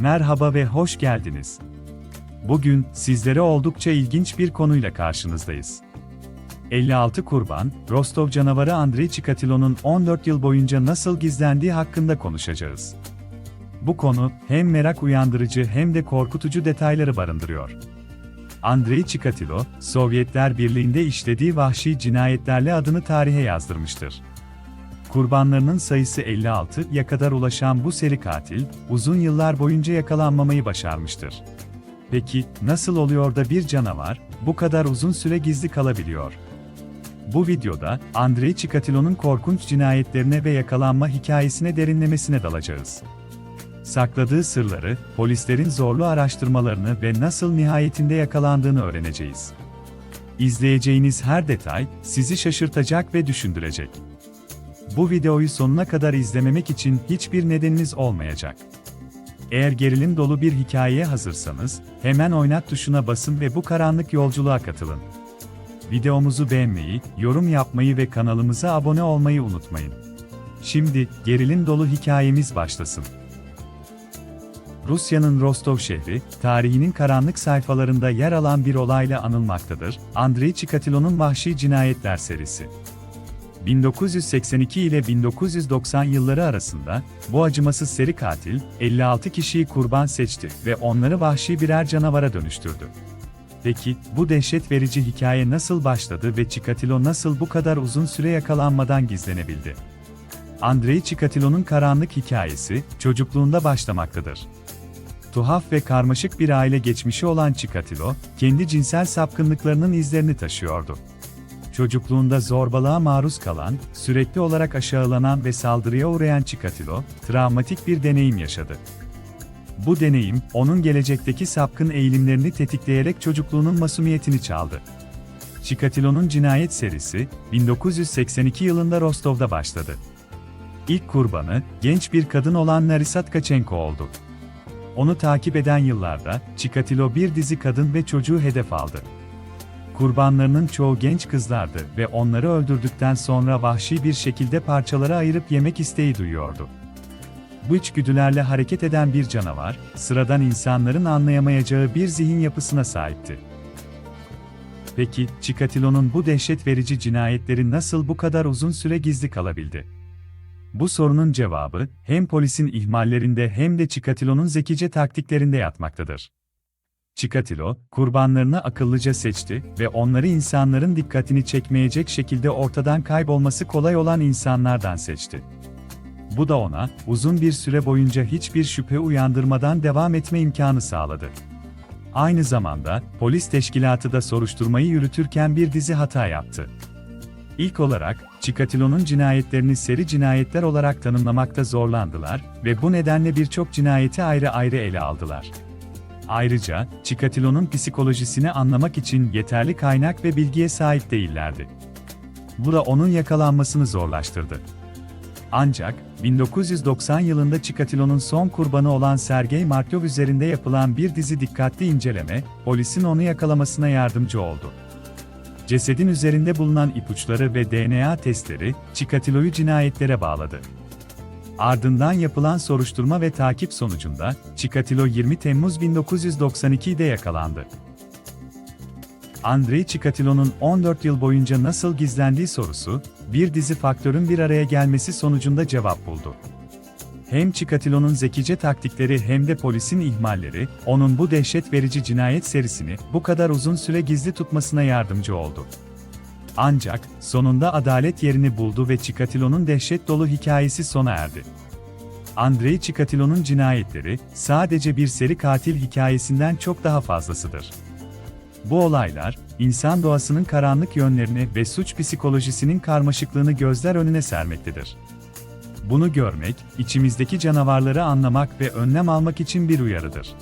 Merhaba ve hoş geldiniz. Bugün sizlere oldukça ilginç bir konuyla karşınızdayız. 56 kurban, Rostov canavarı Andrei Chikatilo'nun 14 yıl boyunca nasıl gizlendiği hakkında konuşacağız. Bu konu hem merak uyandırıcı hem de korkutucu detayları barındırıyor. Andrei Chikatilo, Sovyetler Birliği'nde işlediği vahşi cinayetlerle adını tarihe yazdırmıştır. Kurbanlarının sayısı 56'ya kadar ulaşan bu seri katil, uzun yıllar boyunca yakalanmamayı başarmıştır. Peki, nasıl oluyor da bir canavar, bu kadar uzun süre gizli kalabiliyor? Bu videoda, Andrei Chikatilo'nun korkunç cinayetlerine ve yakalanma hikayesine derinlemesine dalacağız. Sakladığı sırları, polislerin zorlu araştırmalarını ve nasıl nihayetinde yakalandığını öğreneceğiz. İzleyeceğiniz her detay, sizi şaşırtacak ve düşündürecek. Bu videoyu sonuna kadar izlememek için hiçbir nedeniniz olmayacak. Eğer gerilim dolu bir hikayeye hazırsanız, hemen oynat tuşuna basın ve bu karanlık yolculuğa katılın. Videomuzu beğenmeyi, yorum yapmayı ve kanalımıza abone olmayı unutmayın. Şimdi, gerilim dolu hikayemiz başlasın. Rusya'nın Rostov şehri, tarihinin karanlık sayfalarında yer alan bir olayla anılmaktadır, Andrei Chikatilo'nun vahşi cinayetler serisi. 1982 ile 1990 yılları arasında, bu acımasız seri katil, 56 kişiyi kurban seçti ve onları vahşi birer canavara dönüştürdü. Peki, bu dehşet verici hikaye nasıl başladı ve Chikatilo nasıl bu kadar uzun süre yakalanmadan gizlenebildi? Andrei Chikatilo'nun karanlık hikayesi, çocukluğunda başlamaktadır. Tuhaf ve karmaşık bir aile geçmişi olan Chikatilo, kendi cinsel sapkınlıklarının izlerini taşıyordu. Çocukluğunda zorbalığa maruz kalan, sürekli olarak aşağılanan ve saldırıya uğrayan Chikatilo, travmatik bir deneyim yaşadı. Bu deneyim, onun gelecekteki sapkın eğilimlerini tetikleyerek çocukluğunun masumiyetini çaldı. Chikatilo'nun cinayet serisi, 1982 yılında Rostov'da başladı. İlk kurbanı, genç bir kadın olan Narisa Tkachenko oldu. Onu takip eden yıllarda, Chikatilo bir dizi kadın ve çocuğu hedef aldı. Kurbanlarının çoğu genç kızlardı ve onları öldürdükten sonra vahşi bir şekilde parçalara ayırıp yemek isteği duyuyordu. Bu içgüdülerle hareket eden bir canavar, sıradan insanların anlayamayacağı bir zihin yapısına sahipti. Peki, Chikatilo'nun bu dehşet verici cinayetleri nasıl bu kadar uzun süre gizli kalabildi? Bu sorunun cevabı, hem polisin ihmallerinde hem de Chikatilo'nun zekice taktiklerinde yatmaktadır. Chikatilo, kurbanlarını akıllıca seçti ve onları insanların dikkatini çekmeyecek şekilde ortadan kaybolması kolay olan insanlardan seçti. Bu da ona, uzun bir süre boyunca hiçbir şüphe uyandırmadan devam etme imkanı sağladı. Aynı zamanda, polis teşkilatı da soruşturmayı yürütürken bir dizi hata yaptı. İlk olarak, Chikatilo'nun cinayetlerini seri cinayetler olarak tanımlamakta zorlandılar ve bu nedenle birçok cinayeti ayrı ayrı ele aldılar. Ayrıca, Chikatilo'nun psikolojisini anlamak için yeterli kaynak ve bilgiye sahip değillerdi. Bu da onun yakalanmasını zorlaştırdı. Ancak, 1990 yılında Chikatilo'nun son kurbanı olan Sergey Markov üzerinde yapılan bir dizi dikkatli inceleme, polisin onu yakalamasına yardımcı oldu. Cesedin üzerinde bulunan ipuçları ve DNA testleri, Chikatilo'yu cinayetlere bağladı. Ardından yapılan soruşturma ve takip sonucunda, Chikatilo 20 Temmuz 1992'de yakalandı. Andrei Chikatilo'nun 14 yıl boyunca nasıl gizlendiği sorusu, bir dizi faktörün bir araya gelmesi sonucunda cevap buldu. Hem Chikatilo'nun zekice taktikleri hem de polisin ihmalleri, onun bu dehşet verici cinayet serisini bu kadar uzun süre gizli tutmasına yardımcı oldu. Ancak, sonunda adalet yerini buldu ve Chikatilo'nun dehşet dolu hikayesi sona erdi. Andrei Chikatilo'nun cinayetleri, sadece bir seri katil hikayesinden çok daha fazlasıdır. Bu olaylar, insan doğasının karanlık yönlerini ve suç psikolojisinin karmaşıklığını gözler önüne sermektedir. Bunu görmek, içimizdeki canavarları anlamak ve önlem almak için bir uyarıdır.